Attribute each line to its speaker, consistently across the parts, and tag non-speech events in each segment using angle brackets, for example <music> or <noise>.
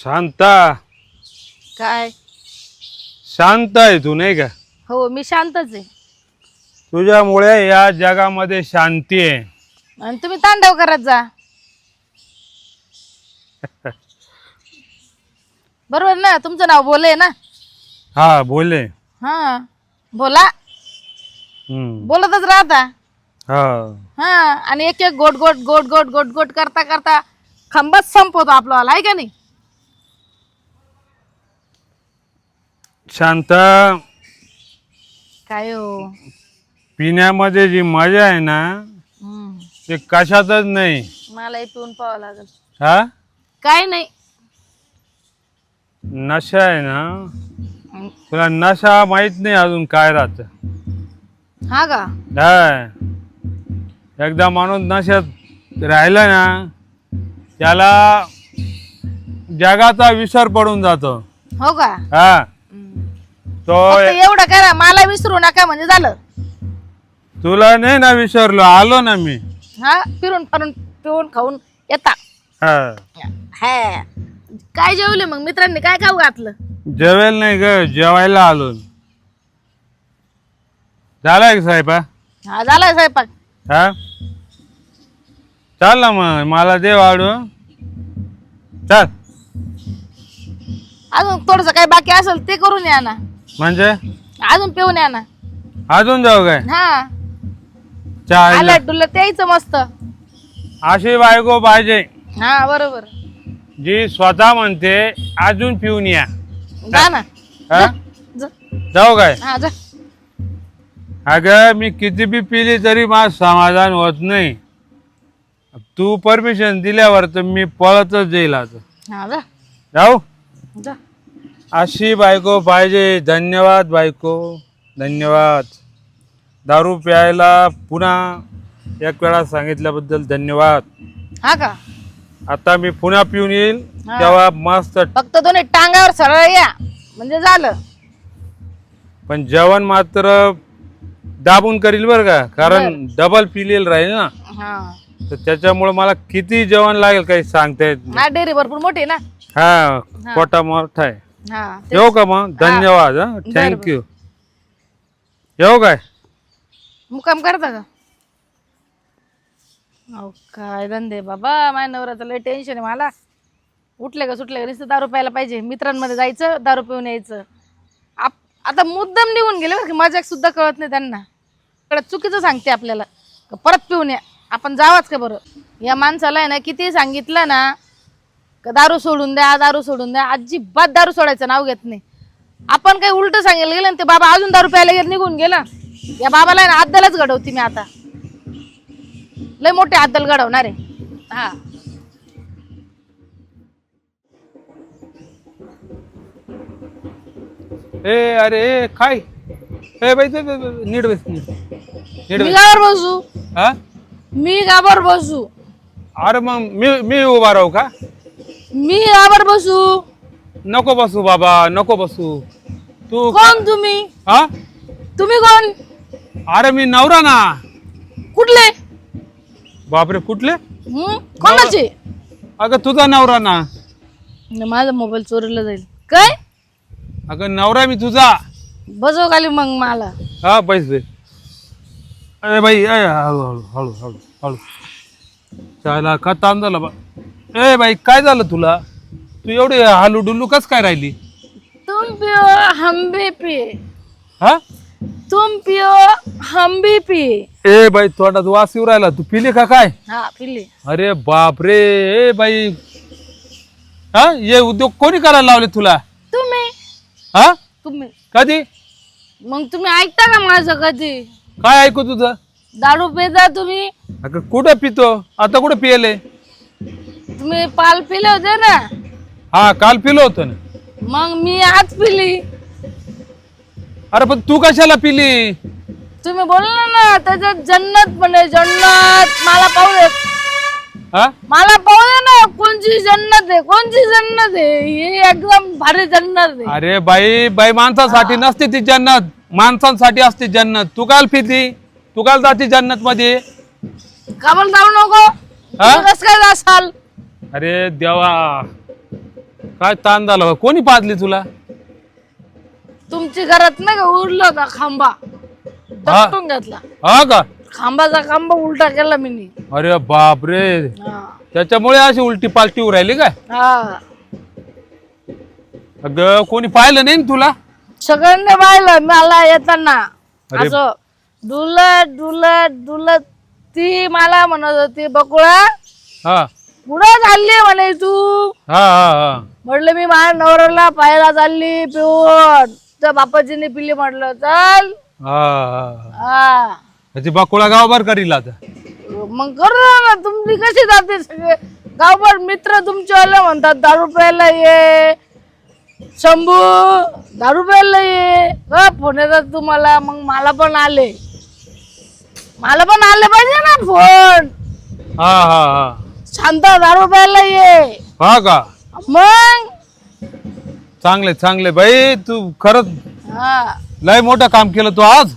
Speaker 1: शांता.
Speaker 2: काय?
Speaker 1: शांत आहे तू नाही का?
Speaker 2: हो मी शांतच आहे.
Speaker 1: तुझ्यामुळे या जगामध्ये शांती आहे.
Speaker 2: आणि तुम्ही तांडव करत जा. <laughs> बरोबर ना? तुमचं नाव बोले ना?
Speaker 1: हा बोले.
Speaker 2: हा बोला.
Speaker 1: हम्म.
Speaker 2: बोलतच राहता.
Speaker 1: हा.
Speaker 2: हा आणि एक एक गोट गोट गोट गोट गोट गोट करता करता खंबच संपवतो आपला आहे का नाही?
Speaker 1: शांता.
Speaker 2: काय हो?
Speaker 1: पिण्यामध्ये जी मजा आहे ना
Speaker 2: हम्म.
Speaker 1: ते कशातच नाही.
Speaker 2: मलाही पिऊन पाहावं लागेल.
Speaker 1: हा?
Speaker 2: काय नाही.
Speaker 1: नशा आहे ना.
Speaker 2: हम्म.
Speaker 1: तुला नशा माहीत नाही अजून काय राहत.
Speaker 2: हा का?
Speaker 1: हा एकदा माणूस नशेत राहिला ना त्याला जगाचा विसर पडून जातो.
Speaker 2: हो का?
Speaker 1: हा. तो
Speaker 2: फक्त एवढं करा मला विसरू नका म्हणजे झालं.
Speaker 1: तुला नाही ना विसरलो आलो ना मी.
Speaker 2: हा फिरून फिरून पिऊन खाऊन येता.
Speaker 1: हा.
Speaker 2: हा. काय जेवले मग? मित्रांनी काय खाऊ घातलं?
Speaker 1: जेवेल नाही ग जेवायला आलो. झाला का साहेब
Speaker 2: हा झालाय स्वयंपाक.
Speaker 1: हा? चाल ना मग मला दे वाढू. चल.
Speaker 2: अजून थोडस काय बाकी असेल ते करून या ना.
Speaker 1: म्हणजे?
Speaker 2: अजून पिऊन या ना.
Speaker 1: अजून जाऊ काय?
Speaker 2: हा. आलं त्याच मस्त.
Speaker 1: अशी बायको पाहिजे.
Speaker 2: हा बरोबर.
Speaker 1: जी स्वतः म्हणते अजून पिऊन या.
Speaker 2: जा ना.
Speaker 1: हा?
Speaker 2: जा.
Speaker 1: जाऊ काय?
Speaker 2: हा जा.
Speaker 1: अगं मी किती बी पिली तरी माझं समाधान होत नाही. तू परमिशन दिल्यावर तर मी पळतच जाईल आता.
Speaker 2: हा जा.
Speaker 1: जाऊ?
Speaker 2: जा.
Speaker 1: अशी बायको पाहिजे. धन्यवाद बायको. धन्यवाद. दारू प्यायला पुन्हा एक वेळा सांगितल्याबद्दल धन्यवाद.
Speaker 2: हा का?
Speaker 1: आता मी पुन्हा पिऊन येईल.
Speaker 2: हा.
Speaker 1: तेव्हा मस्त
Speaker 2: फक्त दोन्ही टांगावर सरळ या. म्हणजे झालं.
Speaker 1: पण जेवण मात्र दाबून करील बरं का? कारण डबल पिलेल राहील ना.
Speaker 2: हा.
Speaker 1: तर त्याच्यामुळे मला किती जेवण लागेल काही सांगता येत नाही.
Speaker 2: हा डेअरी भरपूर मोठी आहे ना?
Speaker 1: हा कोटा मोठा आहे.
Speaker 2: हा
Speaker 1: येऊ का मग? धन्यवाद हा.
Speaker 2: बरं,
Speaker 1: थँक्यू येऊ काय?
Speaker 2: मुक्काम करता का? अहो काय धंदे बाबा माझ्या नवऱ्याचं लय टेन्शन आहे मला. उठले का सुटले का नुसतं दारू प्यायला पाहिजे. मित्रांमध्ये जायचं दारू पिऊन यायचं. आप आता मुद्दाम निघून गेले बरं का, मजाक सुद्धा कळत नाही त्यांना. कडे चुकीचं सांगते आपल्याला. का परत पिऊन या. आपण जावाच का बरं? या माणसाला आहे ना किती सांगितलं ना का दारू सोडून द्या दारू सोडून द्या. अजिबात दारू सोडायचं नाव घेत नाही. आपण काही उलट सांगायला गेलं ना ते बाबा अजून दारू प्यायला गेलं निघून गेला. या बाबाला ना अद्दलच घडवते मी आता. लय मोठे अद्दल घडवणार आहे. हा.
Speaker 1: ए अरे ए, काय? ए बाई ते- ते- ते- नीट बस नीट. नीट
Speaker 2: मी
Speaker 1: बस.
Speaker 2: गावर बसू?
Speaker 1: हा?
Speaker 2: मी गावर बसू?
Speaker 1: अरे मग मी मी उभा राहू का?
Speaker 2: मी गावर बसू.
Speaker 1: नको बसू बाबा नको बसू. तू
Speaker 2: कोण तुम्ही?
Speaker 1: हा?
Speaker 2: तुम्ही कोण?
Speaker 1: अरे मी नवरा ना.
Speaker 2: कुठले?
Speaker 1: बापरे कुठले?
Speaker 2: हं? कोणाचे?
Speaker 1: अगं तुझा नवरा ना.
Speaker 2: न, माझा मोबाईल चोरीला जाईल. काय?
Speaker 1: अगं नवरा मी तुझा.
Speaker 2: बसव खाली मग मला.
Speaker 1: हा पैसे अरे बाई ए हळू हळू हळू हळू हळू. चायला का ताण झाला बा? ए बाई काय झालं तुला? तू एवढी हालू डुल्लू कस काय राहिली?
Speaker 2: तुम पियो हम भी पिए
Speaker 1: हा?
Speaker 2: तुम पियो हम भी पिए
Speaker 1: ए बाई तोंडात वास येऊ राहिला. तू पिली का काय?
Speaker 2: हा पिले.
Speaker 1: अरे बाप रे ए बाई. हा ये उद्योग कोणी करायला लावले तुला?
Speaker 2: तुम्ही.
Speaker 1: हा?
Speaker 2: तुम्ही.
Speaker 1: कधी?
Speaker 2: मग तुम्ही ऐकता का माझं कधी?
Speaker 1: काय ऐकू तुझं?
Speaker 2: दारू पिता तुम्ही?
Speaker 1: अगं कुठं पितो? आता कुठं पियले?
Speaker 2: तुम्ही पाल पिले होते ना?
Speaker 1: हा काल पिलो होतो ना.
Speaker 2: मग मी आज पिली.
Speaker 1: अरे पण तू कशाला पिली?
Speaker 2: तुम्ही बोलला ना त्याच्यात जन्नत म्हणे जन्नत. मला पाहू दे.
Speaker 1: हा?
Speaker 2: मला पाहू दे ना कोणची जन्नत आहे कोणची जन्नत आहे? ही एकदम भारी जन्नत आहे.
Speaker 1: अरे बाई बाई माणसासाठी नसते ती जन्नत. माणसांसाठी असते जन्नत. तू काल पिती तू काल जाते जन्नत मध्ये
Speaker 2: काबर जाऊ नको. तुम्ही कसं काय जासाल?
Speaker 1: अरे देवा. काय ताण झाला बा? कोणी पाजली तुला?
Speaker 2: तुमच्या घरात नाही का उरला होता खांबा? घेतला.
Speaker 1: हा का?
Speaker 2: खांबाचा खांबा उलटा केला मी
Speaker 1: अरे बापरे.
Speaker 2: हा.
Speaker 1: त्याच्यामुळे अशी उलटी पालटी होऊ राहिली काय?
Speaker 2: हा.
Speaker 1: अगं कोणी पाहिलं नाही ना तुला?
Speaker 2: सगळ्यांनी पाहिलं मला येताना.
Speaker 1: अरे.
Speaker 2: असं डुलत डुलत डुलत ती मला म्हणत होती बकुळा
Speaker 1: हा.
Speaker 2: कुठं चालली म्हणे तू.
Speaker 1: हा हा हा.
Speaker 2: म्हटलं मी माझ्या नवऱ्याला पाहायला चालली पिऊन. तर बापाजीने पिली म्हटलं चल.
Speaker 1: हा हा
Speaker 2: हा.
Speaker 1: बाकुळा गावभर करील आता.
Speaker 2: मग करू ना तुमची कशी जाते सगळे? गावभर मित्र तुमचे आले म्हणतात दारू प्यायला ये. शंभू दारू प्यायला ये. फोन येतात तुम्हाला. मग मला पण आले. मला पण आले पाहिजे ना फोन.
Speaker 1: हा हा हा.
Speaker 2: शांत दारू प्यायला ये.
Speaker 1: हा का?
Speaker 2: मग?
Speaker 1: चांगले चांगले. बाई तू खरंच
Speaker 2: हा.
Speaker 1: लय मोठं काम केलं तू आज.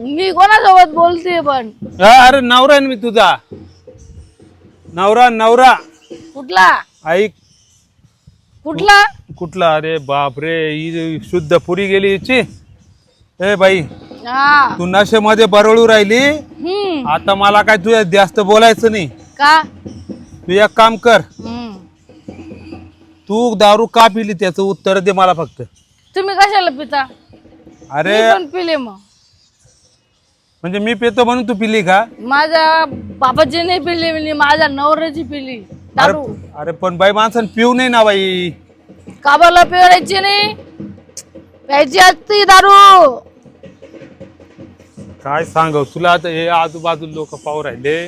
Speaker 2: मी कोणासोबत बोलते पण?
Speaker 1: हा, अरे नवरा आहे ना मी तुझा. नवरा नवरा.
Speaker 2: कुठला?
Speaker 1: ऐक.
Speaker 2: कुठला?
Speaker 1: कुठला? अरे बापरे ही शुद्ध पुरी गेली हिची. ए बाई
Speaker 2: हा.
Speaker 1: तू नशेमध्ये बरळू राहिली.
Speaker 2: हम्म.
Speaker 1: आता मला काय तुझ्या जास्त बोलायचं नाही.
Speaker 2: का?
Speaker 1: तू एक काम कर.
Speaker 2: हम्म.
Speaker 1: तू दारू का पिली त्याचं उत्तर दे मला फक्त.
Speaker 2: तुम्ही कशाला पिता?
Speaker 1: अरे.
Speaker 2: मी पण पिले मग.
Speaker 1: म्हणजे मी पितो म्हणून तू पिली का?
Speaker 2: माझ्या बाबाची नाही पिली मी माझ्या नवऱ्याची पिली.
Speaker 1: अरे
Speaker 2: दारू.
Speaker 1: अरे पण बाई माणसानं पिऊ नाही ना बाई.
Speaker 2: काबाला पिवायची नाही. प्यायची असती दारू.
Speaker 1: काय सांगव तुला आता हे आजूबाजू लोक पाहू राहिले.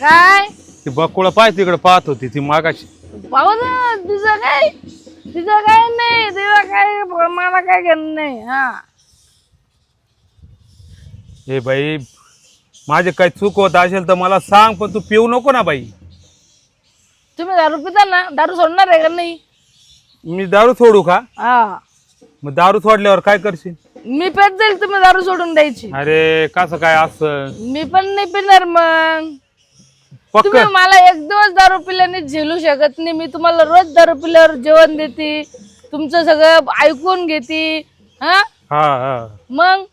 Speaker 2: काय?
Speaker 1: ती बकुळा पाय तिकडे पाहत होती ती मागाशी.
Speaker 2: पाहू ना तिचं काय? तिचं काय नाही तिला काय मला काय घेणं नाही हा.
Speaker 1: हे बाई माझे काही चूक होत असेल तर मला सांग पण तू पिऊ नको ना बाई.
Speaker 2: तुम्ही दारू पिता ना? दारू सोडणार आहे का नाही?
Speaker 1: मी दारू सोडू का?
Speaker 2: हा.
Speaker 1: मग दारू सोडल्यावर काय करशील?
Speaker 2: मी पेट जाईल तुम्ही दारू सोडून द्यायची.
Speaker 1: अरे कसं काय असं?
Speaker 2: मी पण नाही पिणार मग.
Speaker 1: पक्क.
Speaker 2: तुम्ही मला एक दिवस दारू पिल्याने झेलू शकत नाही. मी तुम्हाला रोज दारू पिल्यावर जेवण देते. तुमचं सगळं ऐकून घेते. हा?
Speaker 1: हा हा.
Speaker 2: मग?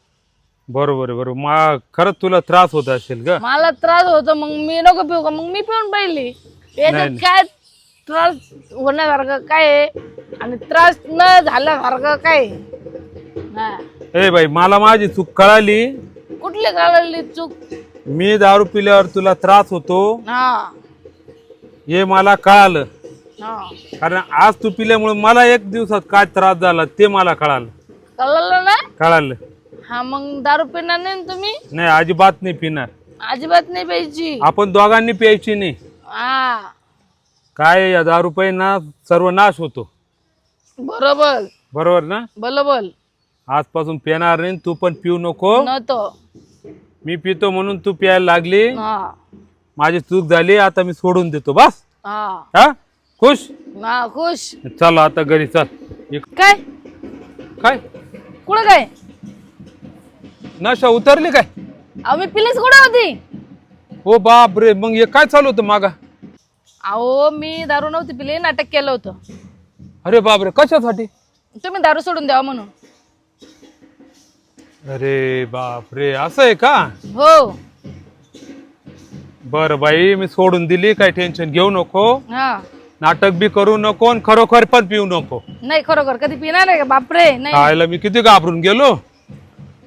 Speaker 1: बरोबर आहे बरोबर. मा खरंच तुला त्रास होत असेल ग.
Speaker 2: मला त्रास होतो. मग मी नको पिऊ का? मग मी पिऊन पाहिली. याच्यात
Speaker 1: नाही.
Speaker 2: काय त्रास होण्यासारखं काय आहे? आणि त्रास न झाल्यासारखं काय आहे? हा.
Speaker 1: ए बाई मला माझी चूक कळाली.
Speaker 2: कुठली कळली चूक?
Speaker 1: मी दारू पिल्यावर तुला त्रास होतो?
Speaker 2: हा.
Speaker 1: हे मला कळालं.
Speaker 2: हा.
Speaker 1: कारण आज तू पिल्यामुळे मला एक दिवसात काय त्रास झाला ते मला कळालं.
Speaker 2: कळलं ना?
Speaker 1: कळालं.
Speaker 2: हा मग दारू पिणार नाही ना तुम्ही?
Speaker 1: नाही अजिबात नाही पिणार.
Speaker 2: अजिबात नाही प्यायची.
Speaker 1: आपण दोघांनी प्यायची नाही.
Speaker 2: हा.
Speaker 1: काय या दारू ना सर्व नाश होतो.
Speaker 2: बरोबर.
Speaker 1: बरोबर ना?
Speaker 2: बरोबर.
Speaker 1: आजपासून पिणार नाही तू पण पिऊ नको.
Speaker 2: नव्हतो
Speaker 1: मी पितो म्हणून तू प्यायला लागली.
Speaker 2: हा.
Speaker 1: माझी चूक झाली आता मी सोडून देतो बस.
Speaker 2: हा.
Speaker 1: हा? खुश?
Speaker 2: हा खुश.
Speaker 1: चल आता घरी चल. एक-
Speaker 2: काय?
Speaker 1: काय?
Speaker 2: कुठं काय?
Speaker 1: नशा उतरली काय?
Speaker 2: अहो मी पिलीच कुठं होती?
Speaker 1: हो बाप रे मग हे काय चालू होतं मागा?
Speaker 2: अहो मी दारू नव्हती पिली नाटक केलं होतं.
Speaker 1: अरे बाप रे कशासाठी?
Speaker 2: तुम्ही दारू सोडून द्यावा म्हणून.
Speaker 1: अरे बाप रे असं आहे का?
Speaker 2: हो.
Speaker 1: बर बाई मी सोडून दिली काय टेन्शन घेऊ नको.
Speaker 2: हा.
Speaker 1: नाटक बी करू नको आणि खरोखर पण पिऊ नको.
Speaker 2: नाही खरोखर कधी पिणार आहे का? बापरे नाही.
Speaker 1: खायला मी किती घाबरून गेलो.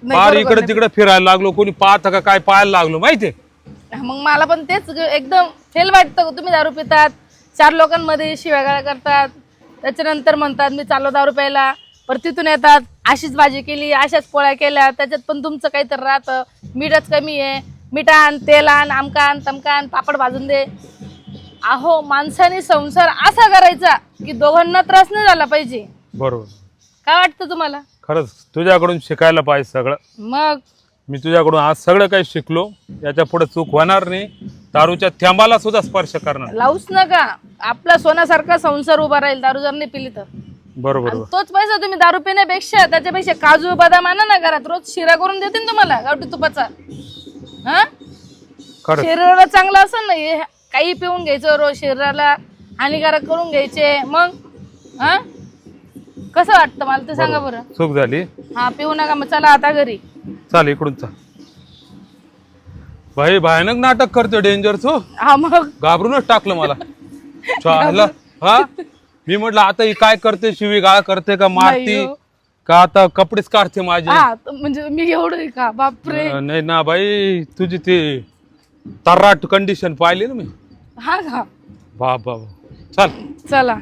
Speaker 2: नाही,
Speaker 1: फार
Speaker 2: खरोखर
Speaker 1: इकडे तिकडे फिरायला लागलो कोणी पाहत का काय पाहायला लागलो माहितीये.
Speaker 2: मग मला पण तेच ग- एकदम फेल वाटतं तुम्ही दारू पितात चार लोकांमध्ये शिव्यागाळ्या करतात त्याच्यानंतर म्हणतात मी चाललो दारू प्यायला. परत तिथून येतात अशीच भाजी केली अशाच पोळ्या केल्या त्याच्यात पण तुमचं काहीतरी राहतं. मीठच कमी आहे. मीठ आण तेल आण आमका आण तमका आण पापड भाजून दे. अहो माणसाने संसार असा करायचा की दोघांना त्रास नाही झाला पाहिजे.
Speaker 1: बरोबर.
Speaker 2: काय वाटतं तुम्हाला?
Speaker 1: खरंच तुझ्याकडून शिकायला पाहिजे सगळं.
Speaker 2: मग?
Speaker 1: मी तुझ्याकडून आज सगळं काही शिकलो. याच्यापुढे चूक होणार नाही. दारूच्या थेंबाला सुद्धा स्पर्श करणार
Speaker 2: लावूच नका. आपला सोन्यासारखा संसार उभा राहील दारू जर नाही पिली तर.
Speaker 1: बरोबर
Speaker 2: आणि तोच पैसा तुम्ही दारू पिण्यापेक्षा त्याच्यापेक्षा काजू बदाम आणा ना घरात रोज शिरा करून देते ना तुम्हाला गावठी तुपाचा. हा?
Speaker 1: खरंच.
Speaker 2: शरीराला चांगलं असं ना हे काही पिऊन घ्यायचं रोज शरीराला हानिकारक करून घ्यायचे मग? हा? कसं वाटतं मला ते सांगा बरं.
Speaker 1: चूक झाली.
Speaker 2: हा पिऊ नका मग चला आता घरी.
Speaker 1: चाल इकडून चाल. भाई भयानक नाटक करते डेंजरच हो.
Speaker 2: हा मग?
Speaker 1: घाबरूनच टाकलं मला. <laughs> चालला. हा? मी म्हटलं आता ही काय करते शिवी गाळ करते का मारती?
Speaker 2: नाही हो.
Speaker 1: का आता कपडेच काढते माझे?
Speaker 2: हा म्हणजे मी एवढं का? बापरे.
Speaker 1: अं, नाही ना बाई तुझी ती तर्राट कंडिशन पाहिली ना मी?
Speaker 2: हा का?
Speaker 1: बाप बाप. चाल.
Speaker 2: चला.